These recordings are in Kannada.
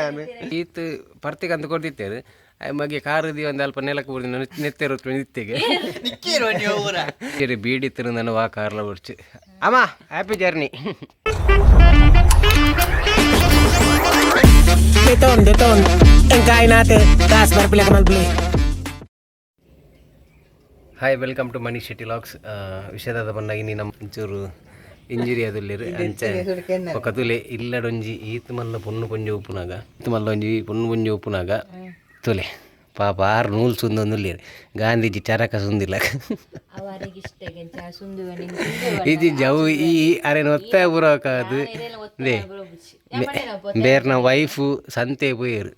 ನಾನು. ಈತ್ ಪರ್ತಿಗೆ ಅಂತ ಕೊಡ್ತಿದ್ದೇನೆ ಮಗೆ ಕಾರದಿ ಒಂದು ಅಲ್ಪ ನೆಲಕ್ಕೆ ಬಿಡ್ದು ನಾನು ನೆತ್ತಿರುತ್ತೆ ನಿತ್ತೆಗೆ. ಸರಿ ಬೀಡಿ ತಿರು ನಾನು ವಾ ಕಾರ್ಲ ಬಿಡ್ಚು ಅಮ್ಮ happy journey. Hi welcome to Mani Shetty vlogs ವಿಷಯದ ಬಂದಾಗ ಇನ್ನಿ ನಮ್ಮ ಒಂಚೂರು ಇಂಜುರಿ ಅದುಲ್ಲಿರು ಅಂಚೆ ఒక ತುಲೆ ಇಲ್ಲಡೊಂಜಿ ಈತ್ ಮಲ್ಲ ಪೊಣ್ಣು ಪೊಂಜಿ ಉಪ್ಪುನಾಗ. ಈತ್ ಮಲ್ಲ ಒಂಜಿ ಪೊಣ್ಣು ಪೊಂಜಿ ಉಪ್ಪುನಾಗ. ತುಲೆ ಪಾಪ ಆರು ನೂಲ್ ಸುಂದೊಂದುಲ್ಲೇರು ಗಾಂಧೀಜಿ ಚರಕ ಸುಂದಿಲ್ಲ. ಇದು ಜವು ಈ ಅರೆನ ಒತ್ತಾಯ ಬರೋಕಾದು ದೇ ಬೇರ್ನ ವೈಫು ಸಂತೆ ಪೋಯರು.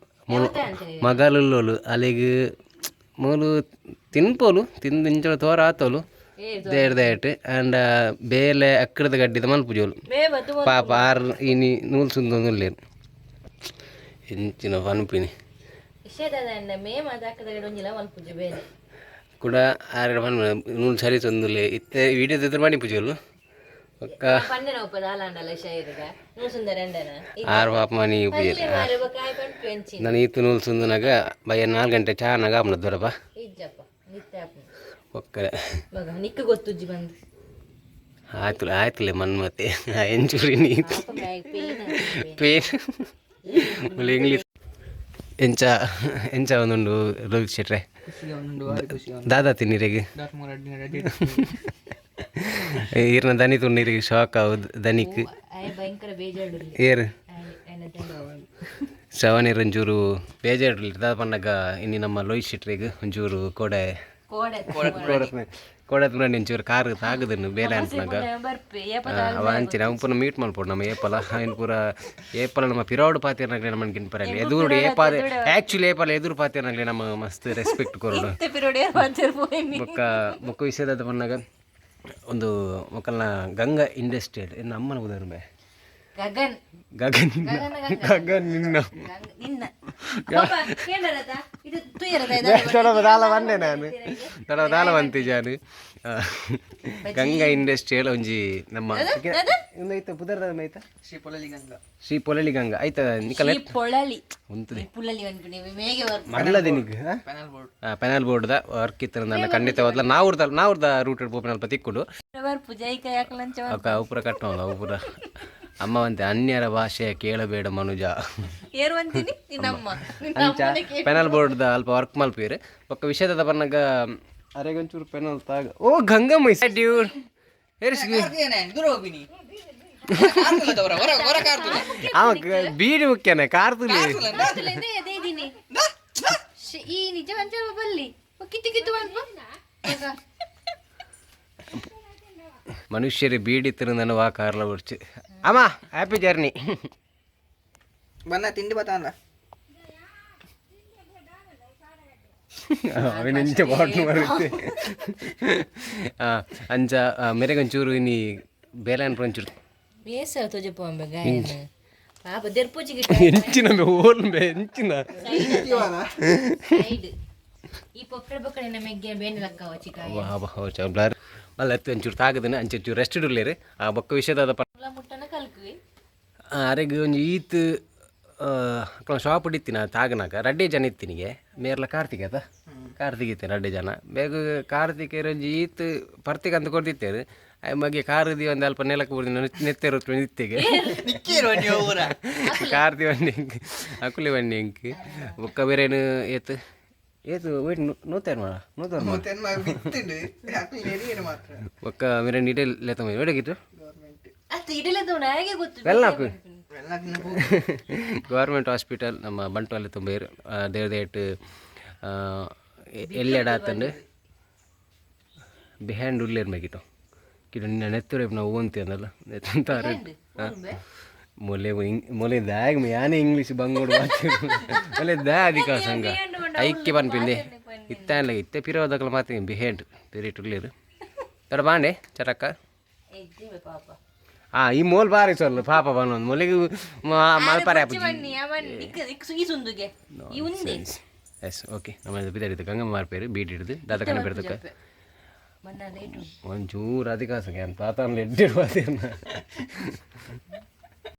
ಮಗಲುಲ್ಲೋಲು ಅಲ್ಲಿಗೆ ಮೂಲು ತಿನ್ಪೋಲು ತಿಂದು ಇಂಚಲು ತೋರ ಆತೋಲು ದೇಡ್ ದೇಟ್ ಆ್ಯಂಡ್ ಬೇಲೆ ಅಕ್ಕಡದ ಗಡ್ಡಿದ ಮಲ್ಪುಜೋಲು ಪಾಪ ಆರು ಇನಿ ನೂಲ್ ಸುಂದೊಂದುಲ್ಲೇರು ಇಂಚಿನ ಪನ್ಪಿನಿ ಕೂಡ ಆರು ಪನ್ ನೂಲ್ ಸರಿ ತಂದುಲೆ ಇತ್ತೆ ವಿಡಿಯೋ ತೆತ್ರ ಮಾಡಿ ಪೂಜೋಲು ಒಕ್ಕ ಆರು ಪಾಪ ಮನಿ ಉಪಯೋಗ ನಾನು ಈತು ನೂಲ್ ಸುಂದನಾಗ ಬಯ್ಯ ನಾಲ್ಕು ಗಂಟೆ ಚಾನಾಗ ಆಪನ ದೊರಪ ಒಕ್ಕ ನಿಕ್ಕ ಗೊತ್ತುಜ್ಜಿ ಬಂದು. ಆಯ್ತು ಆಯ್ತುಲೆ ಮನ್ ಮತ್ತೆ ಎಂಚೂರಿ ನೀ ಪೇನ್ ಮುಳ್ಳು ಇಂಗ್ಲೀಷ್ ಎಂಚ ಎಂಚ ಒಂದುಂಡು ರೋಹಿತ್ ಶೆಟ್ರೆ. ದಾದಾ ತಿನ್ನಿರಿಗೆ ಈರ್ನ ದನಿ ತುಂಡಿರಿಗೆ ಶಾಕ್ ಅವು ದನಿಕ್. ಏರ್. ಶ್ರವಣೀರ್ ಒಂಚೂರು ಬೇಜಾರು ದಾದ ಪಂಡಗ ಇನ್ನು ನಮ್ಮ ಲೋಹಿತ್ ಶೆಟ್ರಿಗೆ ಒಂಚೂರು ಕೋಡೆ ಕೋಡೆ ಕೋಡತ್ ನೋಡಿ ಒಂಚೂರು ಕಾರು ತಾಗದನ್ನು ಬೇಲೆ ಅನ್ಪನಾಗ ಬರ್ಪೆ ಅವ ಅಂಚಿನ ಅವ್ ಪುನಃ ಮೀಟ್ ಮಾಡ್ಬೋದು ನಮ್ಮ ಏಪಲ ಏನು ಪೂರ ಏಪಲ ನಮ್ಮ ಪಿರಾವಡ್ ಪಾತಿರ್ನಾಗ್ಲಿ ನಮ್ಮ ಗಿನ್ಪರಲ್ಲಿ ಎದುರು ಏಪಾದ ಆ್ಯಕ್ಚುಲಿ ಏಪಲ ಎದುರು ಪಾತಿರ್ನಾಗ್ಲಿ ನಮ್ಮ ಮಸ್ತ್ ರೆಸ್ಪೆಕ್ಟ್ ಕೊರೋಡು ಪಿರೋಡಿ ಬಂದಿರ್ಬೋದು ಬೊಕ್ಕ ಬೊಕ್ಕ ವಿಷಯದ ಬಂದಾಗ ಒಂದು ಮೊಕ್ಕಲ್ನ ಗಂಗಾ ಇಂಡಸ್ಟ್ರಿಯಲ್ ಏನು ಅಮ್ಮನ ಉದಾಹರಣೆ ಬೇ ಗಗನ್. ಗಗನ್ ಗಗನ್ ನಿನ್ನ. ಬಂದೆ ನಾನು. ತಡವದಾಲ ಬಂತಿ ಜಾನು ಆ, ಗಂಗಾ ಇಂಡಸ್ಟ್ರಿಯಲ್ ಒಂಜಿ ನಮ್ಮ ಒಂದು ಐತ ಪುದರ್ದ ಐತ ಶ್ರೀ ಪೊಳಲಿ ಗಂಗಾ. ಶ್ರೀ ಪೊಲಲಿ ಗಂಗಾ. ಐತ ನಿಕಲ? ಪೊಳಲಿ. ಉಂತದೆ ಪುಳಲಿ ನಿಗ್ ಪೆನಲ್ ದ ವರ್ಕ್ ಇತ್ತು ನನ್ನ ಖಂಡಿತ ಹೋದ್ಲ. ನಾವ್ರದ ನಾವ್ರದ ರೂಟೆಡ್ ಪೋಪೆನಲ್ ತಿಕ್ಕೊಂಡು ಜೈಕ ಯಾಕಲಂಚ ಅಕ್ಕ ಕಟ್ಟೋಲ್ಲ ಅವುಪುರ ಅಮ್ಮವಂತೆ ಅನ್ಯರ ಭಾಷೆ ಕೇಳಬೇಡ ಮನುಜ. ಏರುವಂತೀನಿ? ನಿನ್ನಮ್ಮ ನಿನ್ನ ಅಂಚ ಪೆನಲ್ ಬೋರ್ಡ್ದ ಅಲ್ಪ ವರ್ಕ್ ಮಲ್ಪೀರು. ಪಕ್ಕ ವಿಷಯದ ಬರ್ನಾಗ ಅರೆಗೊಂಚೂರು ಪೆನಲ್ ತಾಗ. ಓ ಗಂಗಮ್ಮ ಡ್ಯೂರ್. ಹೇರಿಸ್ಗಿ ಅವ ಗ- ಬೀಡಿ ಮುಖ್ಯನೇ ಕಾರ್ತುಲಿ. ಶ್- ಈ ನಿಜ ಬಲ್ಲಿ. ಕಿತ್ತು ಕಿತ್ತು ಬಂದ್ಪ ಮನುಷ್ಯರು ಬೀಡಿ ತಿರುಂದನು ಕಾರ್ಲ ಬಿಡ್ಚು. ಅಮ್ಮ happy journey Bana tindi ba tanda? ಅವನಿಂಚ bottle ಬರುತ್ತೆ ಅಂಚ ಮೆರೆಗೊಂಚೂರು ಇನಿ ಬೇಲೆ ಅನ್ಪೊಂಚೂರು ಬೇಸ ತುಜ ಪೊಂಬೆ ಗಾಯನ ಪಾಪ ದೆರ್ಪುಜಿ ಗಿಟ್ಟ ಹೆಂಚಿನ ಓಲ್ ಹೆಂಚಿನ ಸೈಡ್ ಈ ಪೊಕ್ಕಡ ಪೊಕ್ಕಡ ನಮಗೆ ಬೇನೆ ಲಕ್ಕವ ಚಿಕಾಯ ವಾ ವಾ ಬ್ಲರ್ ಅಲ್ಲ ಎತ್ತು ಒಂಚೂರು ತಾಗದನ ಅಂಚೂರು ರೆಸ್ಟ್ ಇಡಲೇರಿ ಆ ಬೊಕ್ಕ ವಿಷಯದಾದ ಅರೆಗೆ ಒಂಜಿ ಈತ್ ಶಾಪ್ ಹಿಡಿತೀನಿ ತಾಗನಾಗ. ರಡ್ಡೆ ಜನ ಇತ್ತಿನಿಗೆ ಮೇರ್ಲ ಕಾರ್ತಿಕ ಅದ. ಕಾರ್ತಿಕ ಇತ್ತೇನೆ ರಡ್ಡೆ ಜನ. ಬೇಗ ಕಾರ್ತಿಕ ಒಂಜಿ ಈತ್ ಪರ್ತಿಗೆ ಅಂತ ಕೊಡ್ತಿತ್ತೇರು. ಮಗೆ ಕಾರದಿ ಒಂದು ಅಲ್ಪ ನೆಲಕ್ಕೆ ಬಿಡ್ದು ನೆತ್ತಿರುತ್ತೆ ನಿತ್ತೆಗೆ. ಕಾರ್ತಿ ಬಂಡಿ ಎಂಕ್ ಅಕುಲಿ ಬಂಡಿ ಎಂಕ್ ಬೊಕ್ಕ ಬೇರೇನು ಏತು? ಎಡಗಿತ್ತು ಅಷ್ಟು ಇಡಲ ತೋಣ ಹೇಗೆ ಗೊತ್ತು ವೆಲ್ನಾಕು Welak na po. Government hospital ನಮ್ಮ ಬಂಟ್ವಲ್ಲಿ ತುಂಬ ಇರು ದೇವ್ ದೇಟ್ ಎಲ್ಲೆಡ ಆತಂಡು? ಬಿಹ್ಯಾಂಡ್ ಉಲ್ಲೇರ್ ಮೇಗಿಟ್ಟು ಕಿಡ ನಿನ್ನ ನೆತ್ತುರೆ ನಾವು ಓಂತಿ ಅಂದಲ್ಲ? ನೆತ್ತಂತಾರೆ ಮೊಲೆ ಮೊಲೆ ದಾಗ ಯಾನೇ ಇಂಗ್ಲೀಷ್ ಬಂಗೋಡು ಮೊಲೆ ದಾ ಅಧಿಕ ಸಂಘ. ಐಕ್ಯ ಪನ್ಪಿಂದೆ ಇತ್ತ ಇತ್ತೆ ಪಿರೋದಕಲ ಮಾತು ಬಿಹ್ಯಾಂಡ್ ಪೆರಿಟ್ ಉಲ್ಲೇರು ತಡ ಬಾಂಡೆ ಚರಕ್ಕ. ಆ ಈ ಮೋಲ್ ಬಾರಿ ಸೊಲ್ಲು ಪಾಪ ಬನ್ನೊಂದು ಮೊಲೆಗೆ ಮಲ್ಪಾರೆ ಎಸ್ ಓಕೆ ನಮ್ಮ ಬಿದ್ದಾಡಿದ್ದು ಗಂಗಮ್ಮ ಮಾರ್ಪೇರು ಬೀಟ್ ಹಿಡಿದು ದಾದ ಕಣ ಬಿಡ್ದಕ್ಕ. ಒಂಚೂರು ಅಧಿಕಾಸ ಅಂತ ತಾತನ ಎಡ್ಡಿಡುವ